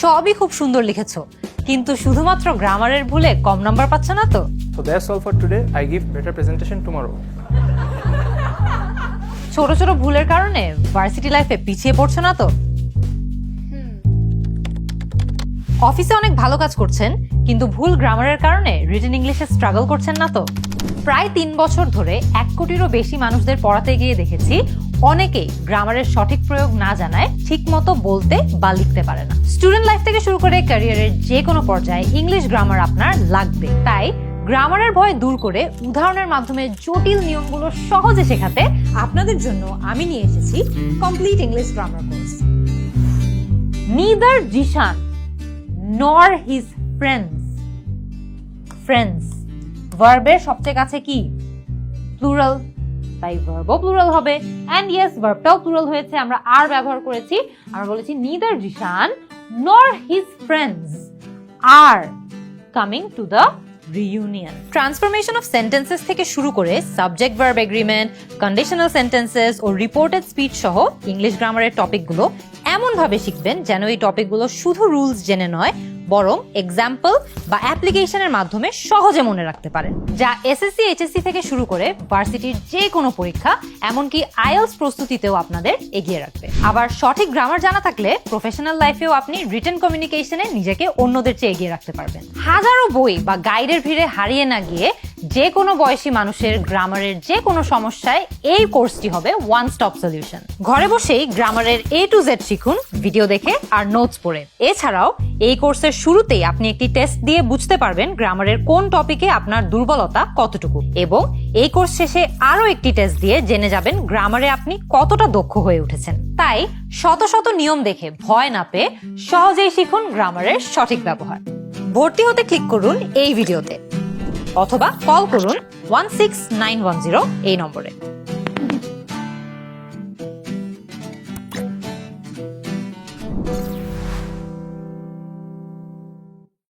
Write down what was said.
সবই খুব সুন্দর লিখেছো। কিন্তু শুধুমাত্র গ্রামারের ভুলে কম নাম্বার পাচ্ছ না তো? Better presentation tomorrow. ছোট ছোট ভুলের কারণে ভার্সিটি লাইফে পিছিয়ে পড়ছো না তো? অফিসে অনেক ভালো কাজ করছেন কিন্তু ভুল গ্রামারের কারণে রিটেন ইংলিশে স্ট্রাগল করছেন না তো? প্রায় তিন বছর ধরে এক কোটিরও বেশি মানুষদের পড়াতে গিয়ে দেখেছি অনেকেই গ্রামারের সঠিক প্রয়োগ না জানায় ঠিকমতো বলতে বা লিখতে পারে না। স্টুডেন্ট লাইফ থেকে শুরু করে ক্যারিয়ারের যে কোনো পর্যায়ে ইংলিশ গ্রামার আপনার লাগবে। তাই গ্রামারের ভয় দূর করে উদাহরণের মাধ্যমে জটিল নিয়মগুলো সহজে শেখাতে আপনাদের জন্য আমি নিয়ে এসেছি complete English grammar course neither Zeeshan nor his friends friends ভার্বের সবচেয়ে কাছে কি? প্লুরাল তাই ভার্বও প্লুরাল হবে। অ্যান্ড ইয়েস ভার্বটাও প্লুরাল হয়েছে। আমরা আর ব্যবহার করেছি। আমরা বলেছি neither Zeeshan nor his friends are coming to the reunion transformation of sentences থেকে শুরু করে subject verb agreement conditional sentences ও রিপোর্টেড স্পিচ সহ ইংলিশ গ্রামারের টপিকগুলো এমনভাবে শিখবেন যেন এই টপিকগুলো শুধু রুলস জেনে নয় বরং এক্সাম্পল বা অ্যাপ্লিকেশনের মাধ্যমে সহজে মনে রাখতে পারেন। যা এসএসসি এইচএসসি থেকে শুরু করে ভার্সিটির যে কোনো পরীক্ষা, এমনকি আইএলস প্রস্তুতিতেও আপনাদের এগিয়ে রাখবে। আবার সঠিক গ্রামার জানা থাকলে প্রফেশনাল লাইফেও আপনি রিটেন কমিউনিকেশনে নিজেকে অন্যদের চেয়ে এগিয়ে রাখতে পারবেন। হাজারো বই বা গাইডের ভিড়ে হারিয়ে না গিয়ে যে কোনো বয়সী মানুষের গ্রামারের যে কোনো সমস্যায় এই কোর্সটি হবে ওয়ান স্টপ সলিউশন ঘরে বসেই গ্রামারের এ টু জেড শিখুন, ভিডিও দেখে আর নোটস পড়ে। এছাড়াও এই কোর্সের শুরুতেই আপনি একটি টেস্ট দিয়ে বুঝতে পারবেন গ্রামারের কোন টপিকে আপনার দুর্বলতা কতটুকু। এবং এই কোর্স শেষে আরও একটি টেস্ট দিয়ে জেনে যাবেন গ্রামারে আপনি কতটা দক্ষ হয়ে উঠেছেন। তাই শত শত নিয়ম দেখে ভয় না পেয়ে সহজেই শিখুন গ্রামারের সঠিক ব্যবহার। ভর্তি হতে ক্লিক করুন এই ভিডিওতে। অথবা কল করুন one six nine one zero এই নম্বরে।